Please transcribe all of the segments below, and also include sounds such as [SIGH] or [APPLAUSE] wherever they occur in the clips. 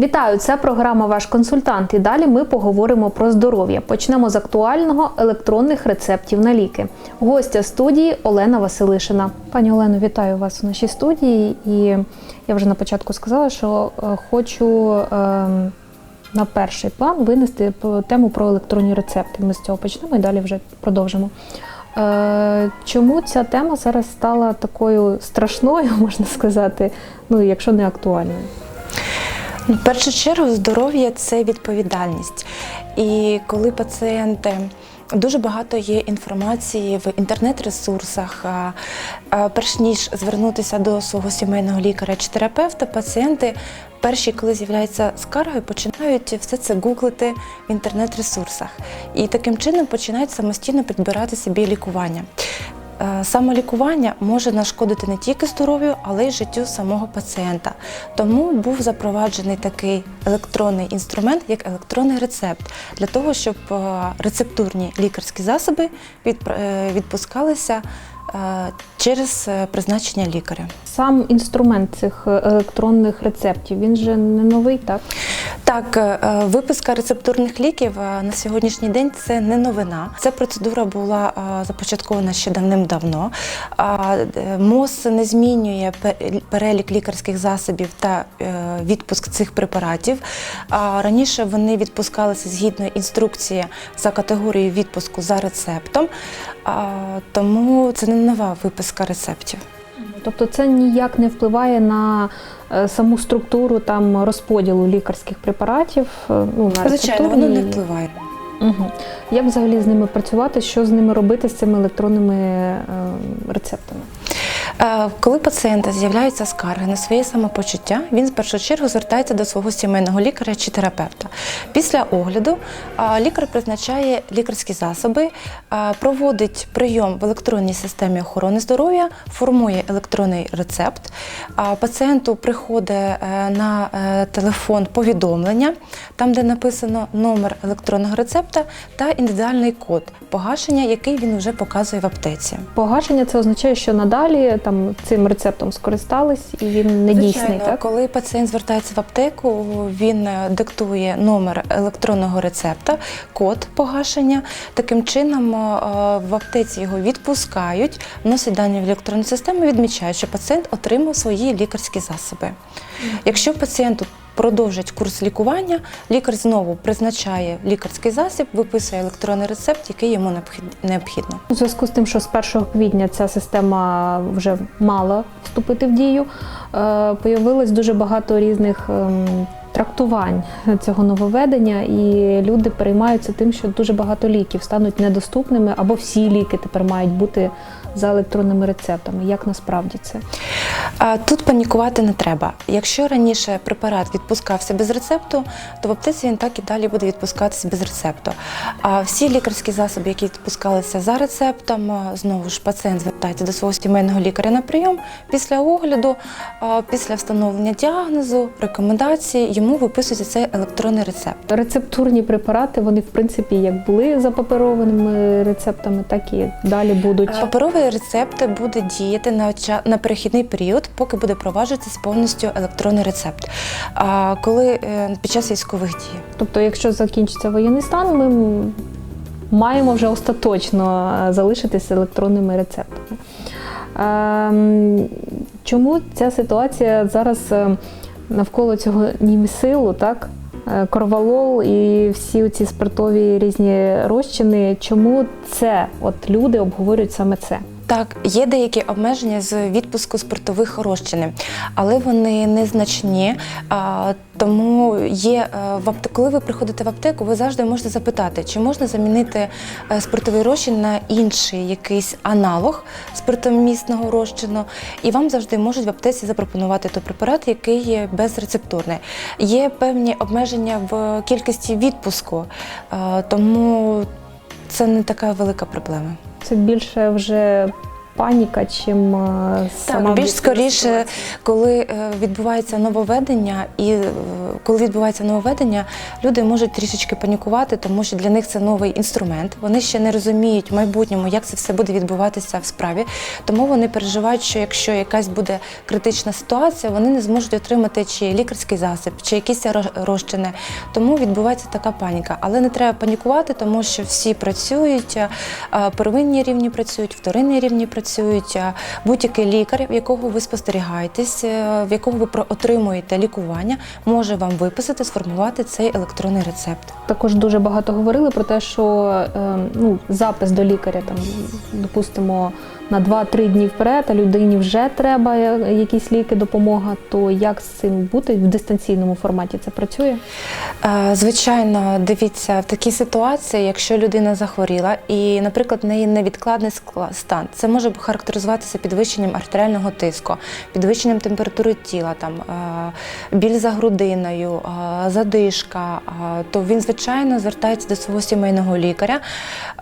Вітаю! Це програма Ваш консультант. І далі ми поговоримо про здоров'я. Почнемо з актуального електронних рецептів на ліки. Гостя студії Олена Василишина. Пані Олено, вітаю вас у нашій студії. І я вже на початку сказала, що е, хочу е, на перший план винести тему про електронні рецепти. Ми з цього почнемо і далі вже продовжимо. Е, Чому ця тема зараз стала такою страшною, [LAUGHS] можна сказати, ну якщо не актуальною? В першу чергу здоров'я це відповідальність. І коли пацієнти дуже багато є інформації в інтернет-ресурсах, перш ніж звернутися до свого сімейного лікаря чи терапевта, пацієнти перші, коли з'являється скарги, починають все це гуглити в інтернет-ресурсах. І таким чином починають самостійно підбирати собі лікування. Е, Самолікування може нашкодити не тільки здоров'ю, але й життю самого пацієнта. Тому був запроваджений такий електронний інструмент, як електронний рецепт, для того, щоб е, рецептурні лікарські засоби е, відпускалися через призначення лікаря. Сам інструмент цих електронних рецептів, він же не новий, так? Так, е, е, виписка рецептурних ліків е, на сьогоднішній день це не новина. Ця процедура була започаткована ще давним-давно. МОЗ не змінює перелік лікарських засобів та відпуск цих препаратів. Раніше вони відпускалися згідно інструкції за категорією відпуску за рецептом, тому це не нова виписка рецептів. Тобто це ніяк не впливає на е, саму структуру там розподілу лікарських препаратів. е, Ну, на Звичайно, воно не впливає. Угу. Як взагалі з ними працювати, що з ними робити з цими електронними е, рецептами? Е, Коли пацієнта з'являються скарги на своє самопочуття, він в першу чергу звертається до свого сімейного лікаря чи терапевта. Після огляду е, лікар призначає лікарські засоби, е, проводить прийом в електронній системі охорони здоров'я, формує електронний рецепт. Пацієнту приходить на телефон повідомлення, там, де написано номер електронного рецепта та індивідуальний код погашення, який він вже показує в аптеці. Погашення це означає, що надалі там цим рецептом скористались і він не дійсний, так? коли пацієнт звертається в аптеку, він е, диктує номер електронного рецепта, код погашення. Таким чином е, в аптеці його відпускають, вносять дані в електронну систему, відмічають, що пацієнт отримав свої лікарські засоби. Якщо пацієнту продовжить курс лікування, лікар знову призначає лікарський засіб, виписує електронний рецепт, який йому необхід- необхідно. У зв'язку з тим, що з 1 квітня ця система вже мала вступити в дію, е, появилось дуже багато різних ем, трактувань цього нововведення, і люди переймаються тим, що дуже багато ліків стануть недоступними, або всі ліки тепер мають бути за електронними рецептами. Як насправді це? Тут панікувати не треба. Якщо раніше препарат відпускався без рецепту, то в аптеці він так і далі буде відпускатися без рецепту. А всі лікарські засоби, які відпускалися за рецептом, знову ж пацієнт звертається до свого сімейного лікаря на прийом. Після огляду, після встановлення діагнозу, рекомендацій, йому виписується цей електронний рецепт. Рецептурні препарати, вони в принципі як були за паперовими рецептами, так і далі будуть. Паперовий рецепт буде діяти на, на перехідний період, поки буде проваджуватись повністю електронний рецепт. А коли е, під час військових дій. Тобто, якщо закінчиться воєнний стан, ми маємо вже остаточно е, залишитися електронними рецептами. Ем, Чому ця ситуація зараз е, навколо цього німісилу, так? Е, Корвалол і всі ці спиртові різні розчини, чому це от люди обговорюють саме це? Так, є деякі обмеження з відпуску спиртових розчинів, але вони незначні. Тому є е, в апте- коли ви приходите в аптеку, ви завжди можете запитати, чи можна замінити е, спиртовий розчин на інший якийсь аналог спиртомісного розчину, і вам завжди можуть в аптеці запропонувати той препарат, який є безрецептурний. Є певні обмеження в кількості відпуску, е, тому це не така велика проблема. Це більше вже паніка, чим е, сама Так, більш скоріше, коли е, відбувається нововведення і е, коли відбувається нововведення, люди можуть трішечки панікувати, тому що для них це новий інструмент. Вони ще не розуміють в майбутньому, як це все буде відбуватися в справі. Тому вони переживають, що якщо якась буде критична ситуація, вони не зможуть отримати чи лікарський засіб, чи якісь розчини. Тому відбувається така паніка. Але не треба панікувати, тому що всі працюють, первинні рівні працюють, вторинні рівні працюють. А, Будь-який лікар, в якого ви спостерігаєтесь, е, в якого ви отримуєте лікування, може вам виписати, сформувати цей електронний рецепт. Також дуже багато говорили про те, що е, ну, запис до лікаря, там, допустимо, на 2-3 дні вперед, а людині вже треба якісь ліки, допомога. То як з цим бути в дистанційному форматі? Це працює? Е, Звичайно, дивіться, в такій ситуації, якщо людина захворіла і, наприклад, в неї невідкладний стан, це може характеризуватися підвищенням артеріального тиску, підвищенням температури тіла, там, е, біль за грудиною, е, задишка, е, то він, звичайно, звертається до свого сімейного лікаря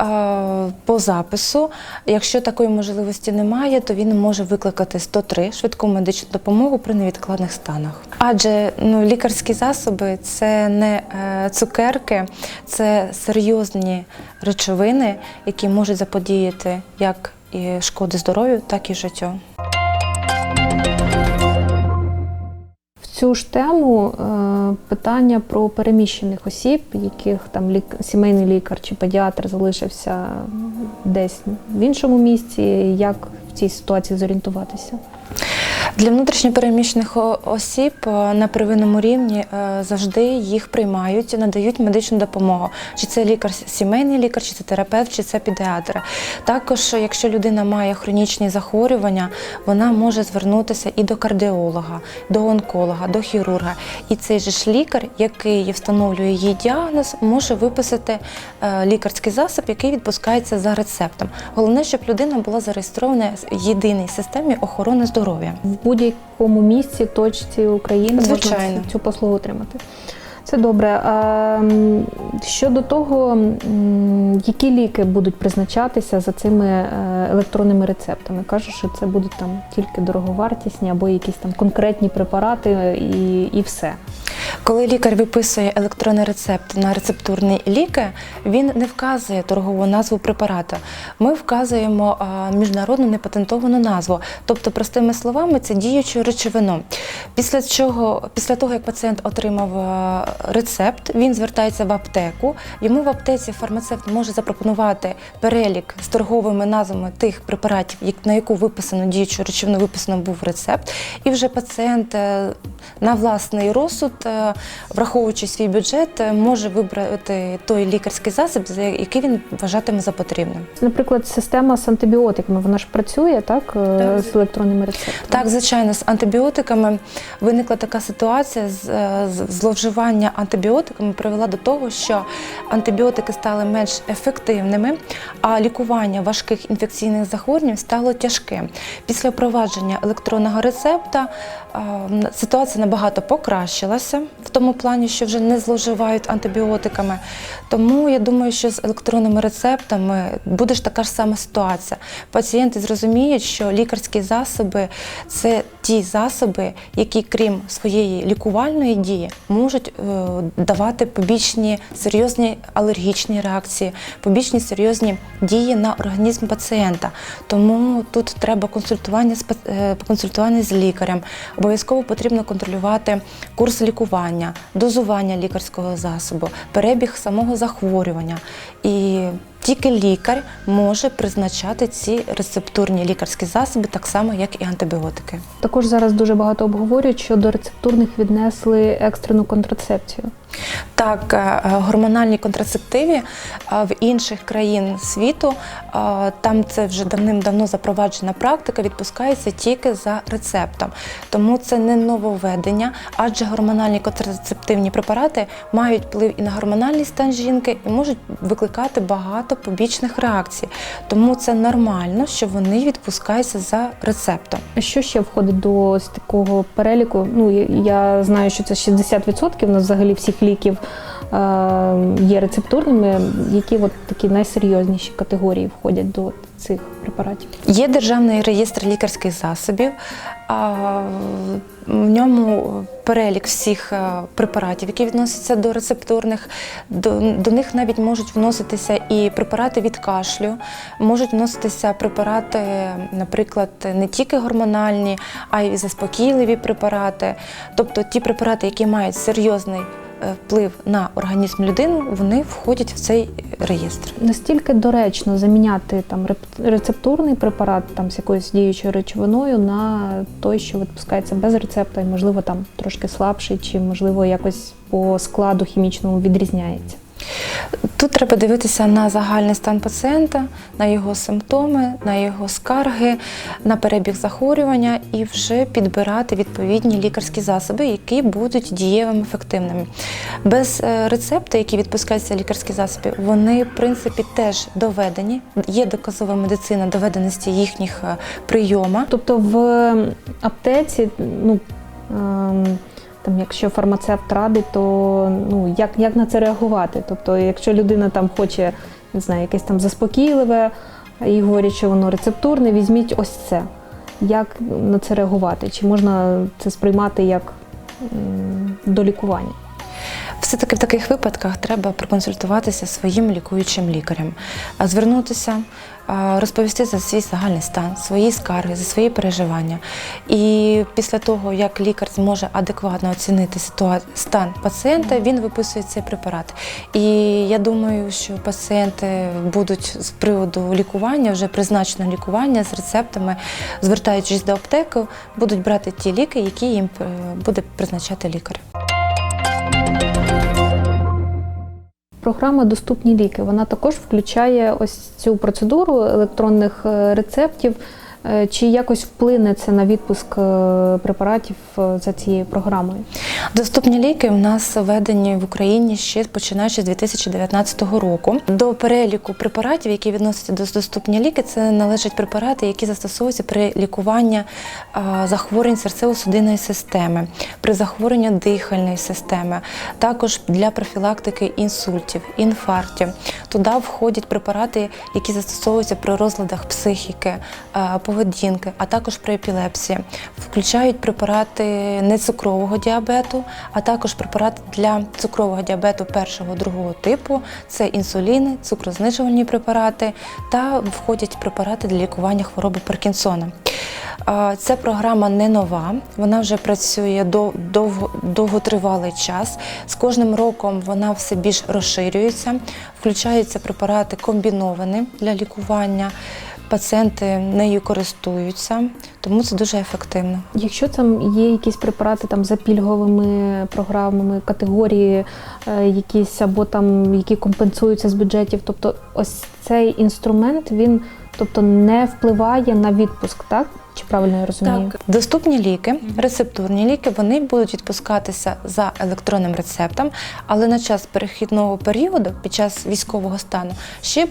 е, по запису. Якщо такої можливості немає, то він може викликати 103 швидку медичну допомогу при невідкладних станах. Адже ну, лікарські засоби це не е, цукерки, це серйозні речовини, які можуть заподіяти як і шкоди здоров'ю, так і життю. Цю ж тему е, питання про переміщених осіб, яких там лік... сімейний лікар чи педіатр залишився десь в іншому місці. Як в цій ситуації зорієнтуватися? Для внутрішньопереміщених осіб на первинному рівні е, завжди їх приймають, надають медичну допомогу. Чи це лікар, сімейний лікар, чи це терапевт, чи це педіатр. Також, якщо людина має хронічні захворювання, вона може звернутися і до кардіолога, до онколога, до хірурга. І цей же ж лікар, який встановлює її діагноз, може виписати е, лікарський засіб, який відпускається за рецептом. Головне, щоб людина була зареєстрована в єдиній системі охорони здоров'я. Будь-якому місці, точці України Звичайно. можна цю послугу отримати. Це добре. Щодо того, які ліки будуть призначатися за цими е, електронними рецептами? Кажуть, що це будуть там тільки дороговартісні або якісь там конкретні препарати і, і все. Коли лікар виписує електронний рецепт на рецептурні ліки, він не вказує торгову назву препарата. Ми вказуємо міжнародну непатентовану назву, тобто, простими словами, це діючу речовину. Після чого, після того, як пацієнт отримав рецепт, він звертається в аптеку. Йому в аптеці фармацевт може запропонувати перелік з торговими назвами тих препаратів, на яку виписано діючу речовину, виписано був рецепт. І вже пацієнт е, на власний розсуд, е, враховуючи свій бюджет, е, може вибрати той лікарський засіб, за який він вважатиме за потрібним. Наприклад, система з антибіотиками, вона ж працює так, Так. з електронними рецептами? Так, звичайно, з антибіотиками виникла така ситуація з е, з- антибіотиками привела до того, що антибіотики стали менш ефективними, а лікування важких інфекційних захворювань стало тяжким. Після впровадження електронного рецепта ситуація набагато покращилася в тому плані, що вже не зловживають антибіотиками. Тому я думаю, що з електронними рецептами буде ж така ж сама ситуація. Пацієнти зрозуміють, що лікарські засоби це ті засоби, які, крім своєї лікувальної дії, можуть е, давати побічні серйозні алергічні реакції, побічні серйозні дії на організм пацієнта. Тому тут треба консультування з е, консультування з лікарем. Обов'язково потрібно контролювати курс лікування, дозування лікарського засобу, перебіг самого захворювання. І тільки лікар може призначати ці рецептурні лікарські засоби так само, як і антибіотики. Також зараз дуже багато обговорюють, що до рецептурних віднесли екстрену контрацепцію. Так, е, гормональні контрацептиви е, в інших країн світу е, там це вже давним-давно запроваджена практика, відпускається тільки за рецептом. Тому це не нововведення, адже гормональні контрацептивні препарати мають вплив і на гормональний стан жінки і можуть викликати багато побічних реакцій. Тому це нормально, що вони відпускаються за рецептом. Що ще входить до ось такого переліку? Ну я- знаю, що це 60% у нас взагалі всіх ліків є рецептурними, які от такі найсерйозніші категорії входять до цих препаратів? Є державний реєстр лікарських засобів. В ньому перелік всіх е, препаратів, які відносяться до рецептурних. До, до них навіть можуть вноситися і препарати від кашлю, можуть вноситися препарати, наприклад, не тільки гормональні, а й заспокійливі препарати. Тобто ті препарати, які мають серйозний е, вплив на організм людини, вони входять в цей реєстр. Настільки доречно заміняти там рецептурний препарат там з якоюсь діючою речовиною на той, що відпускається без рецепта, і можливо там трошки слабший, чи можливо якось по складу хімічному відрізняється. Тут треба дивитися на загальний стан пацієнта, на його симптоми, на його скарги, на перебіг захворювання і вже підбирати відповідні лікарські засоби, які будуть дієвими ефективними. Без е, рецепту, які відпускаються лікарські засоби, вони в принципі теж доведені. Є доказова медицина доведеності їхніх е, прийома. Тобто в аптеці, ну ем, там, якщо фармацевт радить, то ну як, як на це реагувати? Тобто, якщо людина там хоче, не знаю, якесь там заспокійливе, і говорять, що воно рецептурне, візьміть ось це. Як на це реагувати? Чи можна це сприймати як до лікування? Все-таки в таких випадках треба проконсультуватися своїм лікуючим лікарем, а звернутися, розповісти за свій загальний стан, свої скарги, за свої переживання. І після того, як лікар зможе адекватно оцінити ситуа- стан пацієнта, він виписує цей препарат. І я думаю, що пацієнти будуть з приводу лікування, вже призначеного лікування з рецептами, звертаючись до аптеки, будуть брати ті ліки, які їм е, буде призначати лікар. Програма Доступні ліки вона також включає ось цю процедуру електронних е, рецептів. Е, Чи якось вплине це на відпуск е, препаратів е, за цією програмою? Доступні ліки в нас введені в Україні ще починаючи з 2019 року. До переліку препаратів, які відносяться до доступні ліки, це належать препарати, які застосовуються при лікуванні захворювань серцево-судинної системи, при захворюванні дихальної системи, також для профілактики інсультів, інфарктів. Туди входять препарати, які застосовуються при розладах психіки, а, поведінки, а також при епілепсії. Включають препарати нецукрового діабету, а також препарати для цукрового діабету першого другого типу. Це інсуліни, цукрознижувальні препарати та входять препарати для лікування хвороби Паркінсона. Ця програма не нова, вона вже працює довго, довготривалий час. З кожним роком вона все більш розширюється, включаються препарати комбіновані для лікування. Пацієнти нею користуються, тому це дуже ефективно. Якщо там є якісь препарати там за пільговими програмами, категорії, е, якісь або там які компенсуються з бюджетів, тобто ось цей інструмент він тобто не впливає на відпуск, так? Чи правильно я розумію? Доступні ліки, рецептурні ліки, вони будуть відпускатися за електронним рецептом, але на час перехідного періоду, під час військового стану, ще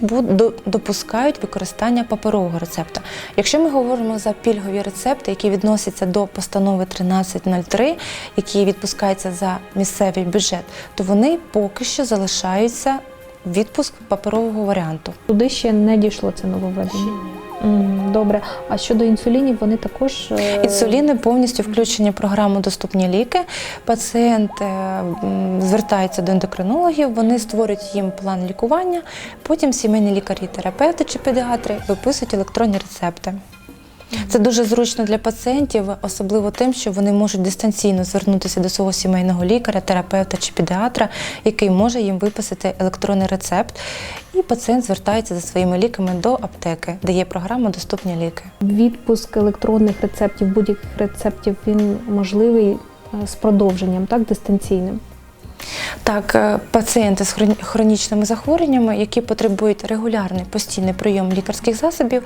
допускають використання паперового рецепта. Якщо ми говоримо за пільгові рецепти, які відносяться до постанови 1303, які відпускаються за місцевий бюджет, то вони поки що залишаються відпуск паперового варіанту. Туди ще не дійшло це нововведення. Добре. А щодо інсулінів, вони також е, Інсуліни повністю включені в програму Доступні ліки. Пацієнт е, звертається до ендокринологів, вони створюють їм план лікування. Потім сімейні лікарі, терапевти чи педіатри виписують електронні рецепти. Це дуже зручно для пацієнтів, особливо тим, що вони можуть дистанційно звернутися до свого сімейного лікаря, терапевта чи педіатра, який може їм виписати електронний рецепт. І пацієнт звертається за своїми ліками до аптеки, де є програма Доступні ліки. відпуск електронних рецептів, будь-яких рецептів, він можливий е, з продовженням, так, дистанційним. Так, е, пацієнти з хронічними захворюваннями, які потребують регулярний постійний прийом лікарських засобів,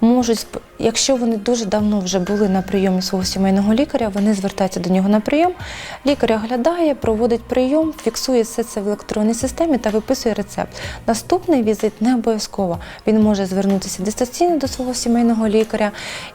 можуть, якщо вони дуже давно вже були на прийомі свого сімейного лікаря, вони звертаються до нього на прийом. Лікар оглядає, проводить прийом, фіксує все це в електронній системі та виписує рецепт. Наступний візит не обов'язково. Він може звернутися дистанційно до свого сімейного лікаря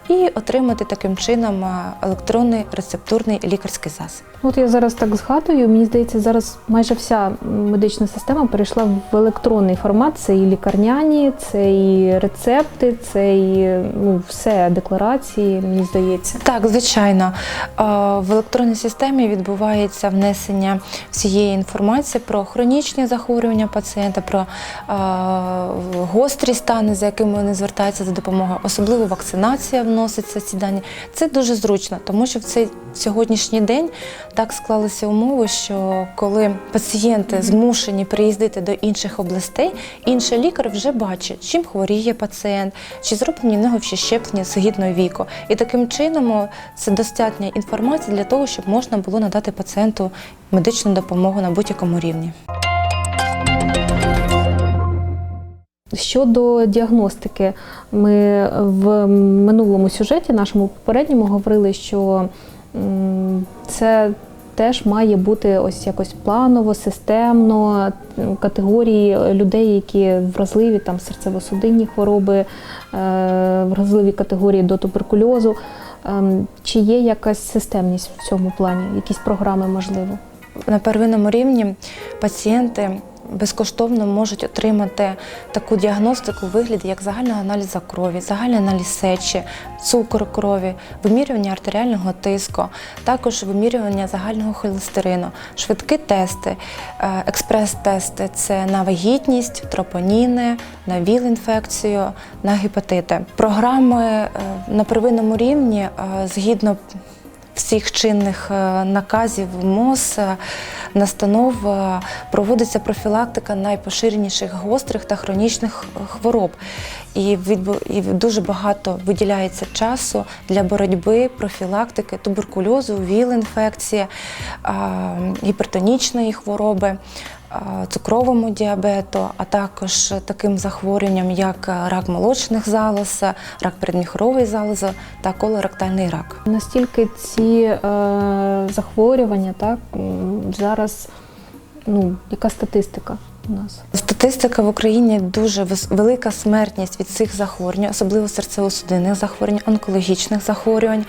і отримати таким чином електронний рецептурний лікарський засіб. От я зараз так згадую, мені здається, зараз майже майже вся медична система перейшла в електронний формат. Це і лікарняні, це і рецепти, це і ну, все декларації, мені здається. Так, звичайно. Е, В електронній системі відбувається внесення всієї інформації про хронічні захворювання пацієнта, про е, гострі стани, за якими вони звертаються за допомогою. Особливо вакцинація вноситься ці дані. Це дуже зручно, тому що в цей сьогоднішній день так склалися умови, що коли пацієнти змушені приїздити до інших областей, інший лікар вже бачить, чим хворіє пацієнт, чи зроблені в нього ще щеплення згідно віку. І таким чином це достатня інформація для того, щоб можна було надати пацієнту медичну допомогу на будь-якому рівні. Щодо діагностики, ми в минулому сюжеті, нашому попередньому, говорили, що це теж має бути ось якось планово, системно, категорії людей, які вразливі, там серцево-судинні хвороби, е, вразливі категорії до туберкульозу. Ем, Чи є якась системність в цьому плані, якісь програми можливо? На первинному рівні пацієнти безкоштовно можуть отримати таку діагностику у вигляді, як загальний аналіз крові, загальний аналіз сечі, цукор крові, вимірювання артеріального тиску, також вимірювання загального холестерину, швидкі тести, е, експрес-тести це на вагітність, тропоніни, на ВІЛ-інфекцію, на гепатити. Програми е, на первинному рівні е, згідно всіх чинних е, наказів МОЗ, е, настанов е, проводиться профілактика найпоширеніших гострих та хронічних хвороб. І, від дуже багато виділяється часу для боротьби, профілактики туберкульозу, ВІЛ-інфекції, гіпертонічної хвороби, цукровому діабету, а також таким захворюванням, як рак молочних залоз, рак передміхорової залози та колоректальний рак. Настільки ці е, захворювання, так зараз ну, яка статистика у нас? Статистика в Україні дуже велика смертність від цих захворювань, особливо серцево-судинних захворювань, онкологічних захворювань.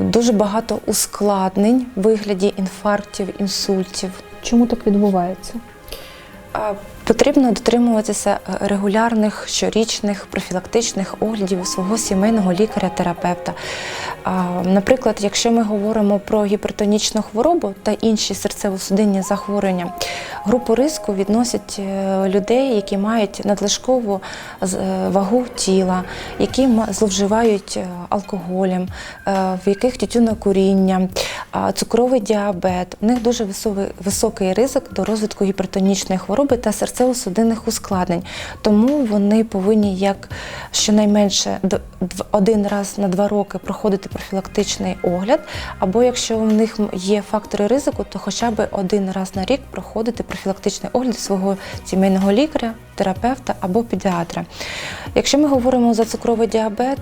Дуже багато ускладнень в вигляді інфарктів, інсультів. Чому так відбувається? Потрібно дотримуватися е, регулярних щорічних профілактичних оглядів свого сімейного лікаря-терапевта. Наприклад, якщо ми говоримо про гіпертонічну хворобу та інші серцево-судинні захворювання, групу риску відносять е, людей, які мають надлишкову е, вагу тіла, які зловживають алкоголем, в яких тютюнокуріння, а, цукровий діабет. У них дуже високий ризик до розвитку гіпертонічної хвороби та серцево-судинних ускладнень. Тому вони повинні як щонайменше один раз на два роки проходити профілактичний огляд, або якщо в них є фактори ризику, то хоча б один раз на рік проходити профілактичний огляд свого сімейного лікаря, терапевта або педіатра. Якщо ми говоримо за цукровий діабет,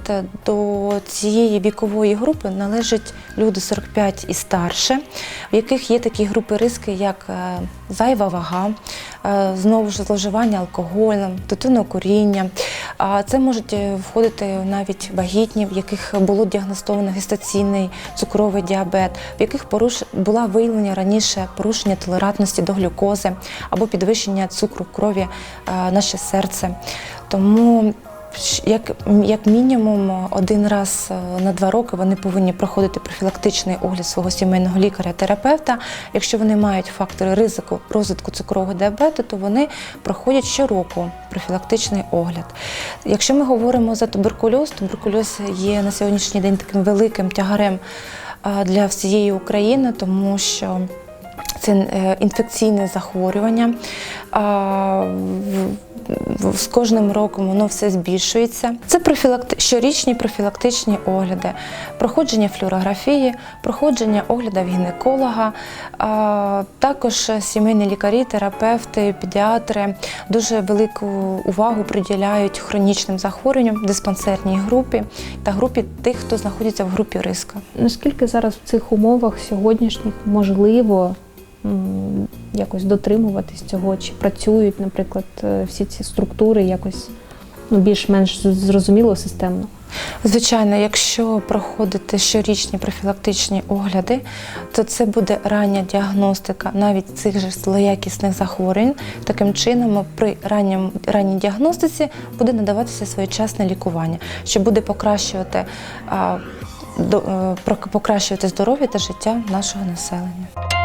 до цієї вікової групи належать люди 45 і старше, в яких є такі групи риски, як е, зайва вага, е, знову ж зловживання алкоголем, тютюнокуріння. А це можуть е, входити навіть вагітні, в яких було діагностовано гестаційний цукровий діабет, в яких поруш... була виявлення раніше порушення толерантності до глюкози або підвищення цукру крові наше серце. Тому як, як мінімум один раз е, на два роки вони повинні проходити профілактичний огляд свого сімейного лікаря-терапевта. Якщо вони мають фактори ризику розвитку цукрового діабету, то вони проходять щороку профілактичний огляд. Якщо ми говоримо за туберкульоз, туберкульоз є на сьогоднішній день таким великим тягарем е, для всієї України, тому що це е, інфекційне захворювання. З кожним роком воно все збільшується. Це профілакти... щорічні профілактичні огляди, проходження флюорографії, проходження огляду в гінеколога, а, також сімейні лікарі, терапевти, педіатри дуже велику увагу приділяють хронічним захворюванням диспансерній групі та групі тих, хто знаходиться в групі риску. Наскільки зараз в цих умовах сьогоднішніх можливо якось дотримуватись цього, чи працюють, наприклад, е, всі ці структури якось ну, більш-менш зрозуміло системно? Звичайно, якщо проходити щорічні профілактичні огляди, то це буде рання діагностика навіть цих же злоякісних захворювань. Таким чином, при ранньому, ранній діагностиці буде надаватися своєчасне лікування, що буде покращувати, до- е, покращувати здоров'я та життя нашого населення.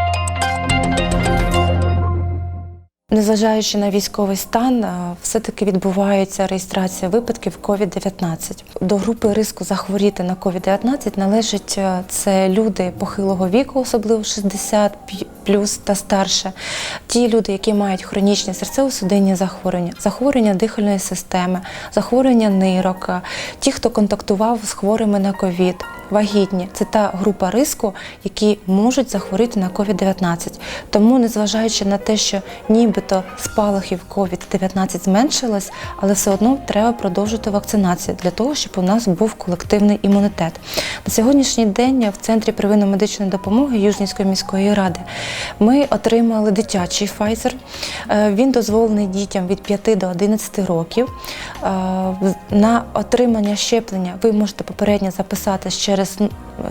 Незважаючи на військовий стан, все-таки відбувається реєстрація випадків COVID-19. До групи риску захворіти на COVID-19 належать е, це люди похилого віку, особливо 60 плюс та старше. Ті люди, які мають хронічні серцево-судинні захворювання, захворювання дихальної системи, захворювання нирок, е, ті, хто контактував з хворими на COVID, вагітні це та група риску, які можуть захворіти на COVID-19. Тому, незважаючи на те, що нібито спалахів COVID-19 зменшилось, але все одно треба продовжити вакцинацію для того, щоб у нас був колективний імунітет. На сьогоднішній день в центрі первинно-медичної допомоги Южнівської міської ради ми отримали дитячий Pfizer. Е, Він дозволений дітям від 5 до 11 років. Е, На отримання щеплення ви можете попередньо записатись через,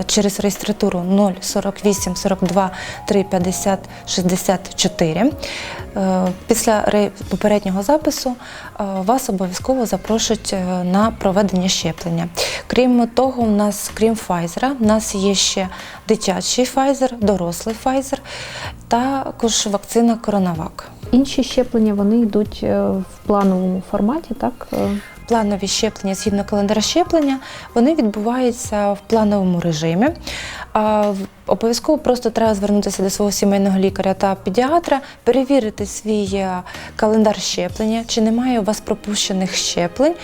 через реєстратуру 048 42 350 64. Е, Після ре- попереднього запису е, вас обов'язково запрошують е, на проведення щеплення. Крім того, у нас, крім Pfizer, у нас є ще дитячий Pfizer, дорослий Pfizer, також вакцина Коронавак. Інші щеплення вони йдуть е, в плановому форматі, так? Планові щеплення згідно календаря щеплення вони відбуваються в плановому режимі. Обов'язково просто треба звернутися до свого сімейного лікаря та педіатра, перевірити свій е, календар щеплення, чи немає у вас пропущених щеплень.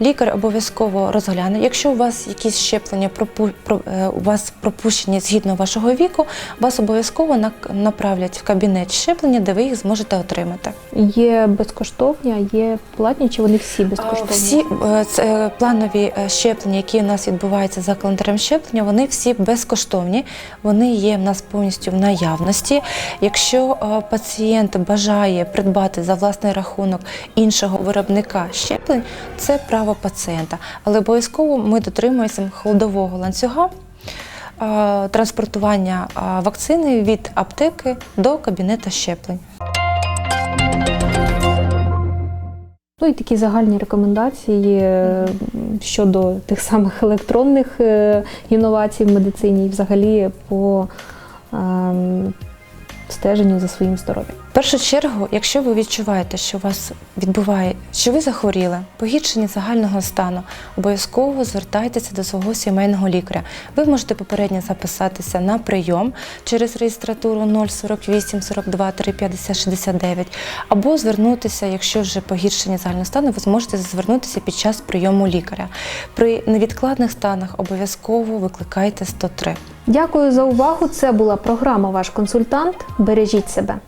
Лікар обов'язково розгляне. Якщо у вас якісь щеплення е, у вас пропущені згідно вашого віку, вас обов'язково направлять в кабінет щеплення, де ви їх зможете отримати. Є безкоштовні, а є платні, чи вони всі безкоштовні? Всі е, це, планові щеплення, які у нас відбуваються за календарем щеплення, вони всі безкоштовні. Вони є в нас повністю в наявності. Якщо е, пацієнт бажає придбати за власний рахунок іншого виробника щеплень, це право пацієнта. Але обов'язково ми дотримуємося холодового ланцюга. е, Транспортування е, вакцини від аптеки до кабінету щеплень. Ну і такі загальні рекомендації е, щодо тих самих електронних е, інновацій в медицині і взагалі по ем, стеженню за своїм здоров'ям. Першу чергу, якщо ви відчуваєте, що вас відбуває, що ви захворіли, погіршення загального стану, обов'язково звертайтеся до свого сімейного лікаря. Ви можете попередньо записатися на прийом через реєстратуру 048 42 350 69, або звернутися, якщо вже погіршення загального стану, ви зможете звернутися під час прийому лікаря. При невідкладних станах обов'язково викликайте 103. Дякую за увагу. Це була програма Ваш консультант. Бережіть себе.